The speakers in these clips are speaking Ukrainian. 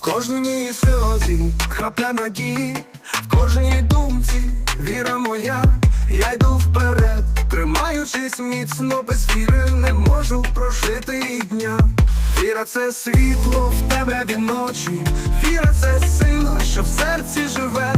кожній сльозі крапля надії, в кожній думці віра моя, я йду вперед, тримаючись міцно, без віри не можу прожити і дня. Віра це світло в тебе від ночі, віра це сила, що в серці живе,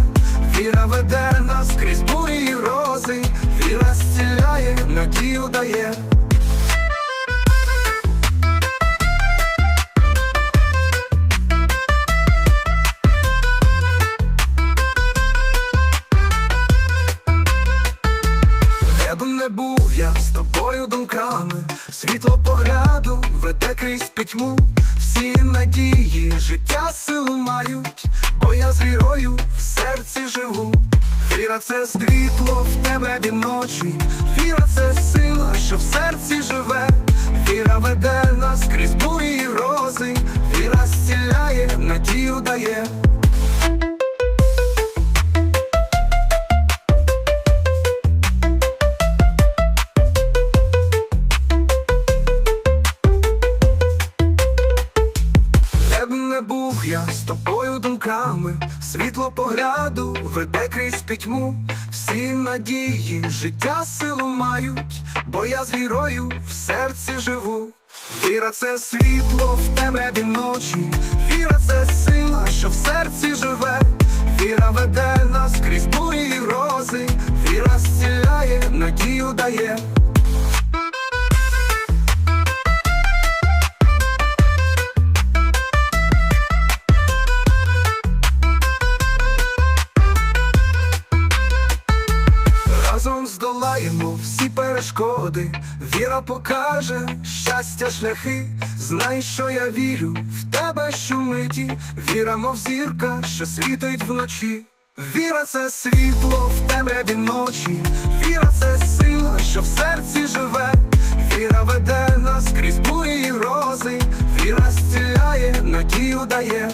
не був я з тобою думками, світло погляду веде крізь пітьму, всі надії, життя силу мають, бо я з вірою в серці живу. Віра це світло в від ночі, віра це сила, що в серці живе, віра веде нас крізь бурі і рози, віра зціляє, надію дає. Був я з тобою думками, світло погляду веде крізь пітьму, всі надії, життя силу мають, бо я з вірою в серці живу. Віра це світло в від ночі, віра це сила, що в серці живе, віра веде нас крізь бурі і рози, віра зціляє, надію дає. Разом здолаємо всі перешкоди, віра покаже щастя шляхи. Знай, що я вірю в тебе щомиті, віра, мов зірка, що світить вночі. Віра це світло в від ночі, віра це сила, що в серці живе, віра веде нас крізь бурі і рози, віра зціляє, надію дає.